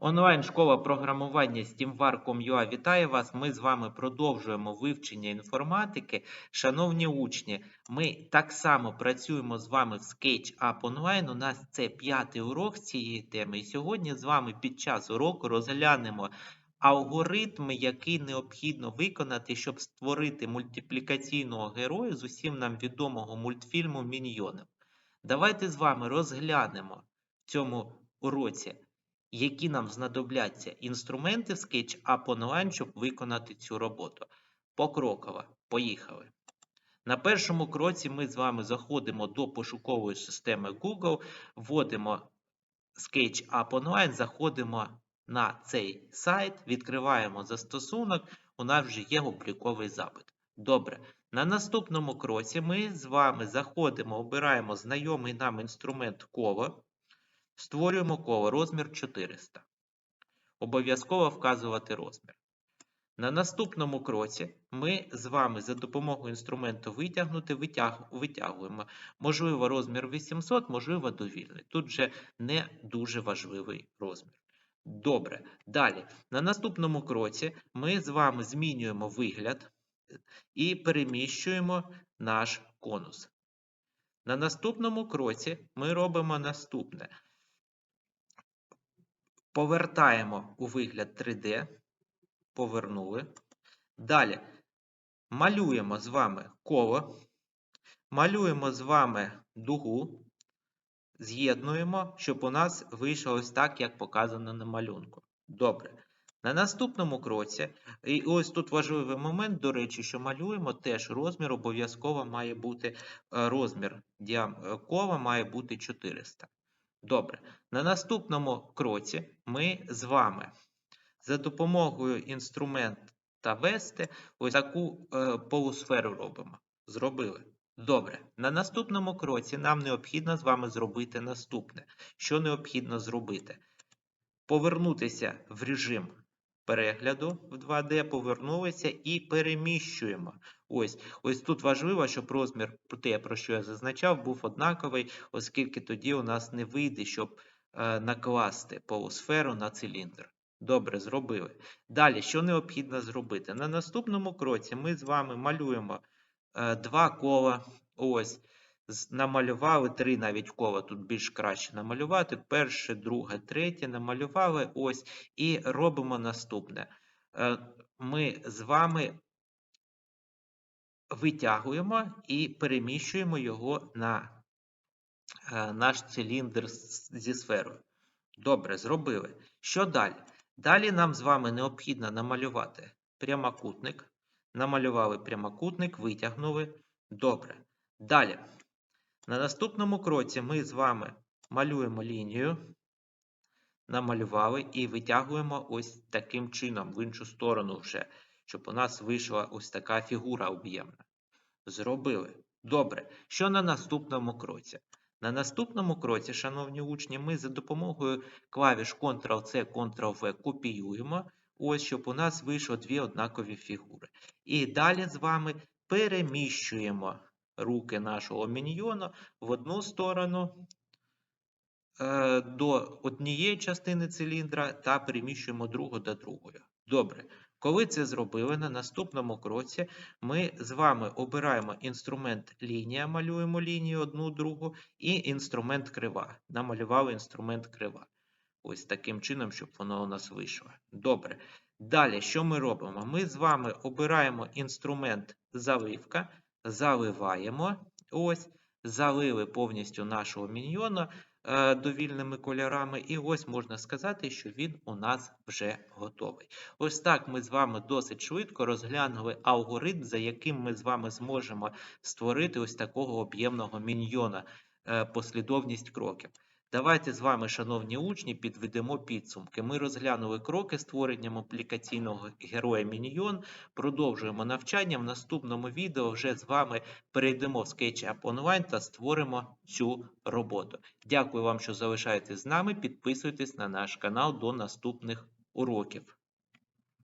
Онлайн-школа програмування SteamVar.com.ua вітає вас. Ми з вами продовжуємо вивчення інформатики. Шановні учні, ми так само працюємо з вами в SketchUp Online. У нас це п'ятий урок з цієї теми. І сьогодні з вами під час уроку розглянемо алгоритм, який необхідно виконати, щоб створити мультиплікаційного героя з усім нам відомого мультфільму Міньйони. Давайте з вами розглянемо в цьому уроці які нам знадобляться інструменти в SketchUp Online, щоб виконати цю роботу. Покроково. Поїхали. На першому кроці ми з вами заходимо до пошукової системи Google, вводимо SketchUp Online, заходимо на цей сайт, відкриваємо застосунок, у нас вже є обліковий запит. Добре. На наступному кроці ми з вами заходимо, обираємо знайомий нам інструмент коло. Створюємо коло розмір 400. Обов'язково вказувати розмір. На наступному кроці ми з вами за допомогою інструменту витягнути витяг, витягуємо. Можливо, розмір 800, можливо, довільний. Тут вже не дуже важливий розмір. Добре. Далі. На наступному кроці ми з вами змінюємо вигляд і переміщуємо наш конус. На наступному кроці ми робимо наступне. Повертаємо у вигляд 3D. Повернули. Далі малюємо з вами коло. Малюємо з вами дугу. З'єднуємо, щоб у нас вийшло ось так, як показано на малюнку. Добре. На наступному кроці, і ось тут важливий момент, до речі, що малюємо теж розмір, обов'язково має бути е, розмір кола має бути 400. Добре. На наступному кроці ми з вами за допомогою інструмента вести ось таку е, полусферу робимо. Зробили. Добре. На наступному кроці нам необхідно з вами зробити наступне. Що необхідно зробити? Повернутися в режим перегляду в 2D, повернулися і переміщуємо. Ось ось тут важливо, щоб розмір, те, про що я зазначав, був однаковий, оскільки тоді у нас не вийде, щоб е, накласти полусферу на циліндр. Добре, зробили. Далі, що необхідно зробити? На наступному кроці ми з вами малюємо е, два кола. Ось намалювали три навіть кола, тут більш краще намалювати. Перше, друге, третє намалювали ось і робимо наступне. Е, ми з вами витягуємо і переміщуємо його на е, наш циліндр зі сферою. Добре, зробили. Що далі? Далі нам з вами необхідно намалювати прямокутник. Намалювали прямокутник, витягнули. Добре. Далі. На наступному кроці ми з вами малюємо лінію, намалювали і витягуємо ось таким чином, в іншу сторону вже, щоб у нас вийшла ось така фігура об'ємна. Зробили. Добре. Що на наступному кроці? На наступному кроці, шановні учні, ми за допомогою клавіш Ctrl-C, Ctrl-V копіюємо, ось, щоб у нас вийшло дві однакові фігури. І далі з вами переміщуємо руки нашого міньйона в одну сторону е, до однієї частини циліндра та переміщуємо другу до другої. Добре. Коли це зробили, на наступному кроці ми з вами обираємо інструмент лінія, малюємо лінію одну другу, і інструмент крива. Намалювали інструмент крива. Ось таким чином, щоб воно у нас вийшло. Добре. Далі, що ми робимо? Ми з вами обираємо інструмент заливка заливаємо. Ось, залили повністю нашого міньйона е, довільними кольорами. І ось можна сказати, що він у нас вже готовий. Ось так ми з вами досить швидко розглянули алгоритм, за яким ми з вами зможемо створити ось такого об'ємного міньйона, е, послідовність кроків. Давайте з вами, шановні учні, підведемо підсумки. Ми розглянули кроки створення аплікаційного героя Міньйон, продовжуємо навчання. В наступному відео вже з вами перейдемо в SketchUp Online та створимо цю роботу. Дякую вам, що залишаєтесь з нами. Підписуйтесь на наш канал до наступних уроків.